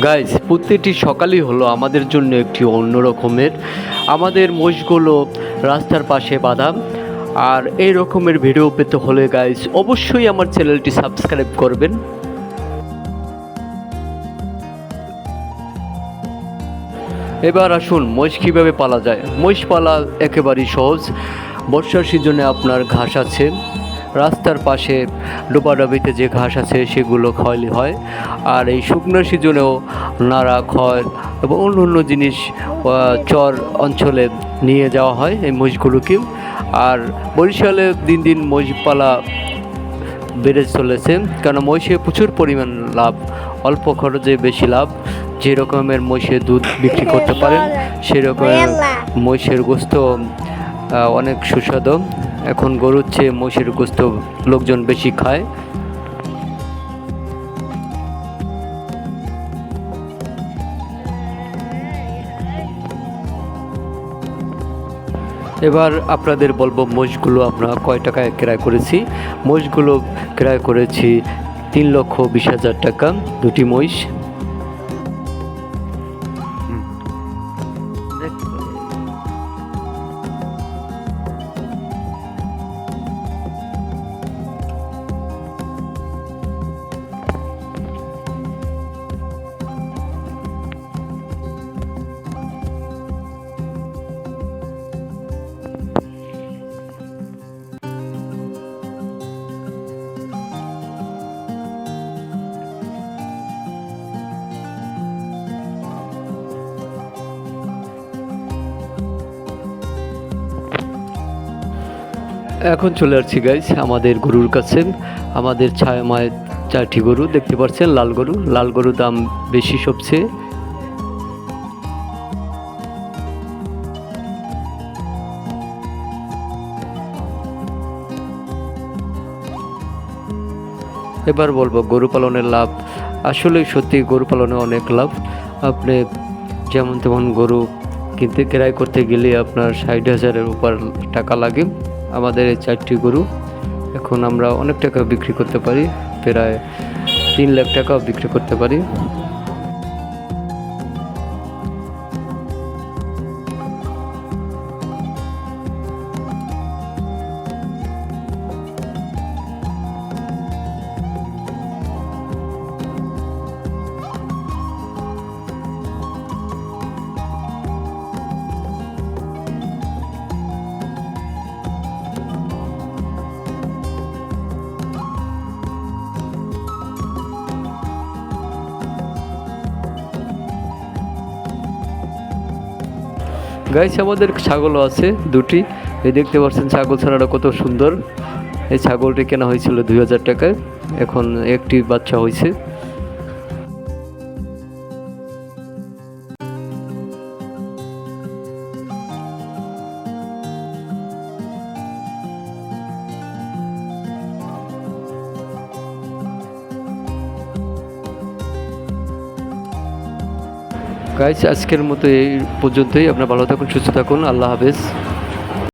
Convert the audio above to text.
Guys প্রত্যেকটি সকালই হলো আমাদের জন্য একটি অন্য রকমের। আমাদের মোষগুলো রাস্তার পাশে বাঁধা আর এই রকমের ভিডিও পেতে হলে গাইজ অবশ্যই আমার চ্যানেলটি সাবস্ক্রাইব করবেন। এবার আসুন, মহিষ কীভাবে পালা যায়? মহিষ পালা একেবারেই সহজ। বর্ষার সিজনে আপনার ঘাস আছে। রাস্তার পাশে ডোবাডাবিতে যে ঘাস আছে, সেগুলো খাওয়ালি হয়। আর এই শুকনো সিজনেও নাড়া, খড় এবং অন্য অন্য জিনিস চর অঞ্চলে নিয়ে যাওয়া হয় এই মহিষগুলোকে আর বরিশালে দিন দিন মহিষ পালা বেড়ে চলেছে কারণ মহিষে প্রচুর পরিমাণ লাভ, অল্প খরচে বেশি লাভ। যে রকমের মহিষের দুধ বিক্রি করতে পারেন সেই রকমের মহিষের গোস্ত অনেক সুস্বাদু। এখন গরুর চেয়ে মহিষের গোস্ত লোকজন বেশি খায়। এবার আপনাদের বলব মোষগুলো আমরা কয় টাকায় ক্রয় করেছি? মোষগুলো ক্রয় করেছি তিন লক্ষ বিশ হাজার টাকা, দুটি মহিষ। এখন চলে আসছি গাইজ আমাদের গরুর কাছে। আমাদের ছায়া মায়ের চারটি গরু, দেখতে পাচ্ছেন, লাল গরু। লাল গরুর দাম বেশি সবচেয়ে। এবার বলব গরু পালনের লাভ। আসলে সত্যি গরু পালনে অনেক লাভ। আপনি যেমন তেমন গরু কিনতে, ক্রয় করতে গেলে আপনার ষাট হাজারের উপর টাকা লাগে। আমাদের এই চারটি গরু, এখন আমরা অনেক টাকা বিক্রি করতে পারি, প্রায় তিন লাখ টাকাও বিক্রি করতে পারি। গাইছে আমাদের ছাগলও আছে, দুটি। এই দেখতে পাচ্ছেন ছাগল ছানাটা কত সুন্দর। এই ছাগলটি কেনা হয়েছিল দুই হাজার টাকায়। এখন একটি বাচ্চা হয়েছে। গাইস আজকের মতো এই পর্যন্তই। আপনারা ভালো থাকুন সুস্থ থাকুন। আল্লাহ হাফেজ।